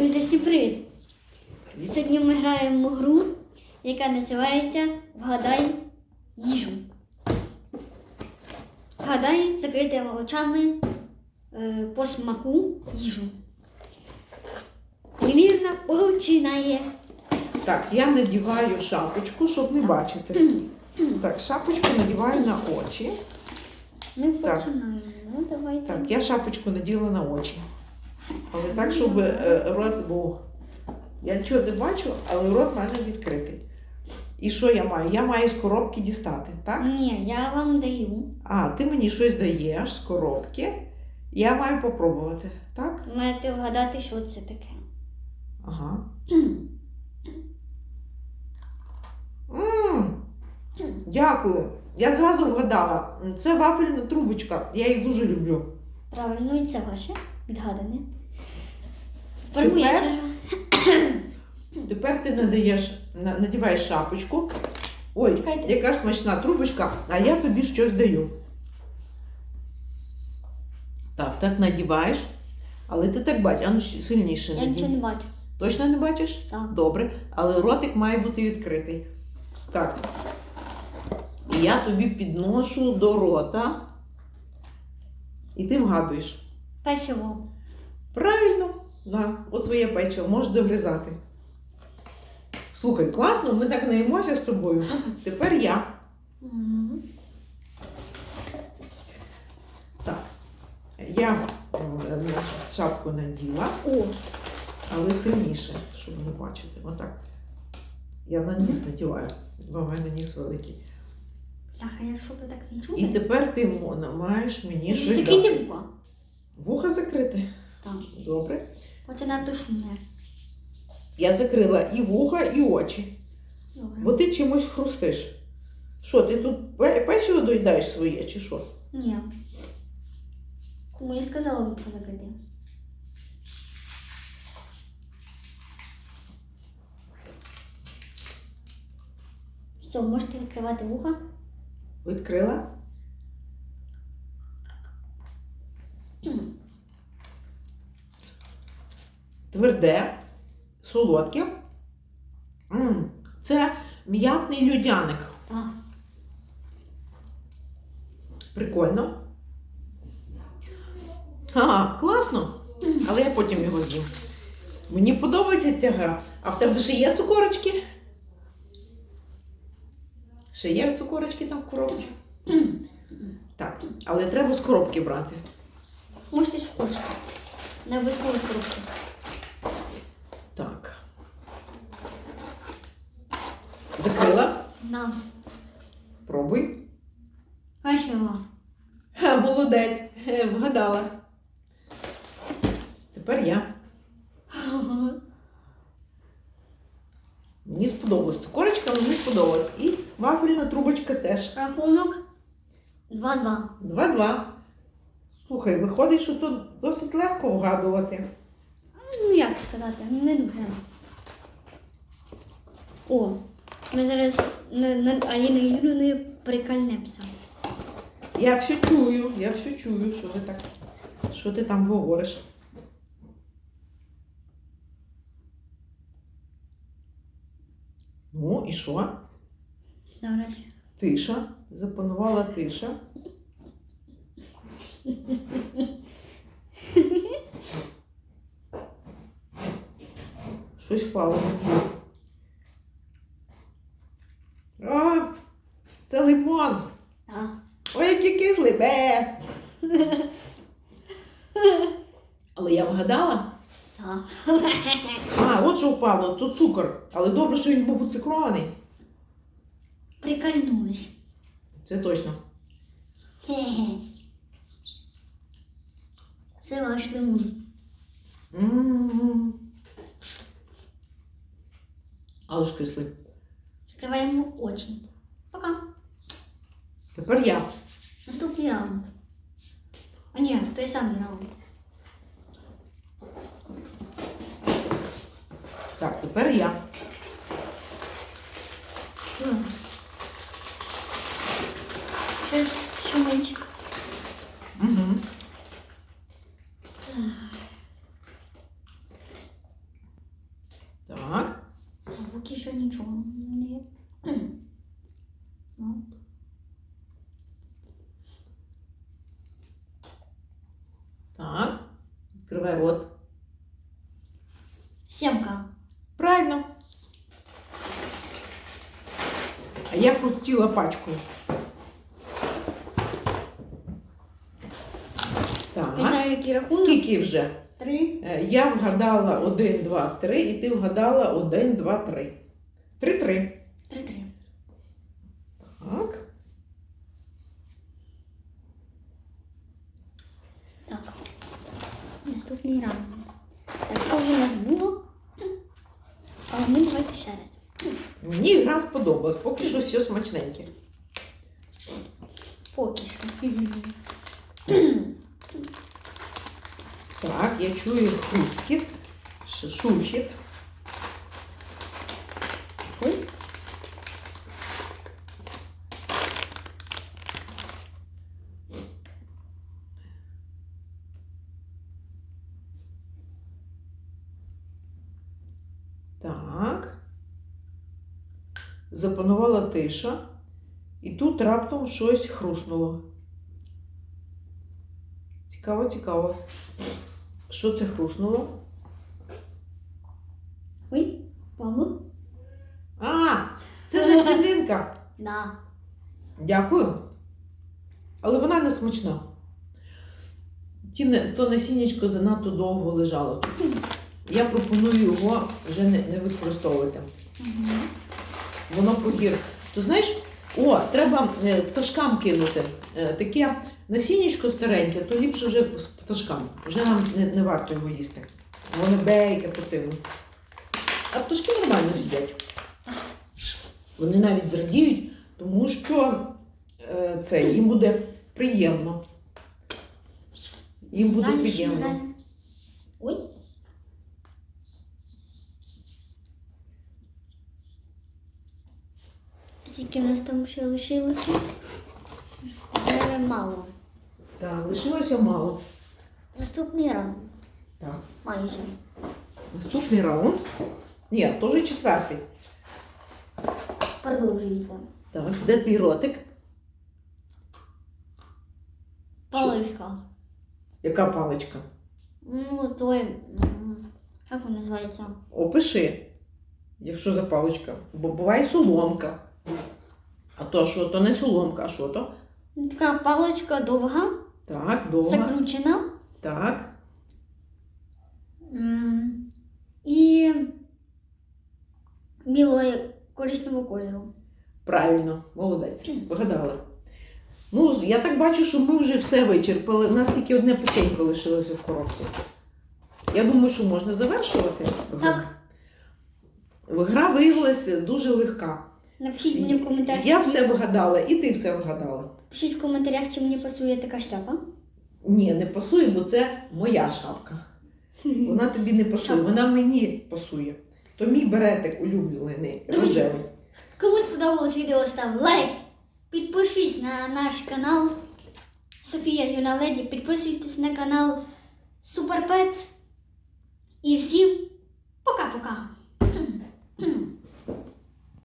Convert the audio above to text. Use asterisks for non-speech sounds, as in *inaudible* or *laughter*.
Друзі, всім привіт! Сьогодні ми граємо в гру, яка називається Вгадай їжу. Вгадай закритими очами е, по смаку їжу. Лівірна починає. Так, я надіваю шапочку, щоб не бачити. Так, шапочку надіваю на очі. Ми Так. починаємо. Ну, давайте. Так, я шапочку наділа на очі. Але так, щоб е, рот був. Я нічого не бачу, але рот в мене відкритий. І що я маю? Я маю з коробки дістати, так? Ні, я вам даю. А, ти мені щось даєш з коробки. Я маю попробувати, так? Маєте вгадати, що це таке. Ага. М, Дякую. Я зразу вгадала. Це вафельна трубочка. Я їх дуже люблю. Правильно, і це ваше відгадане. Тепер Тепер? черга. Тепер ти надаєш, на- надіваєш шапочку. Ой, Чекайте. яка смачна трубочка, а я тобі щось даю. Так, так надіваєш. Але ти так бачиш, а ну ще сильніше Я нічого надій. не бачу. Точно не бачиш? Так. Добре, але ротик має бути відкритий. Так. І я тобі підношу до рота. І ти вгадуєш. Печиво. Правильно, на, от твоє печиво, можеш догризати. Слухай, класно, ми так наїмося з тобою. Тепер я. Так. Я е, шапку наділа, О, але сильніше, щоб не бачити. Отак. Я на ніс надіваю, бо в мене ніс великий. Ах, якщо ви так не І тепер ти Мона, маєш мені щось Закрийте вуха. Вуха закрите. Так. Добре. Оце надто шумне. Я закрила і вуха, і очі. Добре. Бо ти чимось хрустиш. Що, ти тут пе- печиво доїдаєш своє, чи що? Ні. Тому я сказала вуха закрити. Все, можете відкривати вуха. Відкрила? Тверде, солодке. Це м'ятний людяник. Прикольно. Ага, класно. Але я потім його з'їм. Мені подобається ця гра. А в тебе ще є цукорочки? Ще є цукорочки там в коробці? Так, але треба з коробки брати. Можете що хочете. Не обов'язково з коробки. Так. На. Пробуй. Ха, молодець. Вгадала. Тепер я. Мені сподобалось. Цукорочка мені сподобалась. І вафельна трубочка теж. Рахунок 2-2. 2-2. Слухай, виходить, що тут досить легко вгадувати. Ну, як сказати, не дуже. О, ми зараз на, на Аліною Юрівною прикольнемося. Я все чую, я все чую, що ви так. Що ти там говориш? Ну, і що? Зараз. Тиша. Запанувала тиша. *laughs* Щось впало А, це лимон. Так. Ой, який кислий. Бе. Але я вгадала. Так. А, от що впало, то цукор. Але добре, що він був цукрований. Прикольнулись. Це точно. Це ваш лимон. Але ж кислий. Відкриваємо очі. Пока. Тепер я. Наступний раунд. А ні, той самий раунд. Так, тепер я. М. Щось шумить. Угу. Так. А поки що нічого Сімка. Правильно. А я простіла пачку. Так. знаю, який рахунок. Скільки вже? Три. Е, Я вгадала 1, 2, 3, і ти вгадала 1, 2, 3. 3, 3. Три-три. Так. Так. Наступний раунд. Так, це вже у нас. Але ми давайте ще раз. Мені гра сподобалась, поки що все смачненьке. Поки що. Так, я чую хрусткіт, шурхіт. Ой. Так. Запанувала тиша, і тут раптом щось хруснуло. Цікаво, цікаво. Що це хруснуло? Ой, Павло? А, це насінинка. Да. Дякую. Але вона не смачна. Ті, то насіннячко занадто довго лежало. Я пропоную його вже не, не використовувати. Угу. Воно погір. То знаєш, о, треба е, пташкам кинути. Е, Таке насіннячко стареньке, то ліпше вже з пташкам. Вже нам не, не варто його їсти. Воно бейке противне. А пташки нормально їдять. Вони навіть зрадіють, тому що е, це їм буде приємно. Їм буде приємно. Ой. Скільки в нас там ще лишилося? Е, Мало. Так, лишилося мало. Наступний раунд. Так. Майже. Наступний раунд. Ні, вже четвертий. Продовжується. Так, де твій ротик? Паличка. Яка паличка? Ну, той. м, Як він називається? Опиши, якщо за паличка. Бо буває соломка. А то що, то не соломка, а що то? Така паличка довга, Так, довга. закручена. Так. м, І білого коричневого кольору. Правильно, молодець. Вгадала. Ну, я так бачу, що ми вже все вичерпали. У нас тільки одне печенько лишилося в коробці. Я думаю, що можна завершувати. Так. Гра виявилася дуже легка. Напишіть мені в коментарях. Я все вгадала, і ти все вгадала. Пишіть в коментарях, чи мені пасує така шляпа. Ні, не пасує, бо це моя шапка. *laughs* Вона тобі не пасує, вона мені пасує. То мій беретик улюблений, Друзі. рожевий. Кому сподобалось відео, став лайк. Підпишись на наш канал Софія Юна Леді. Підписуйтесь на канал Супер Пец. І всім пока-пока. *clears throat*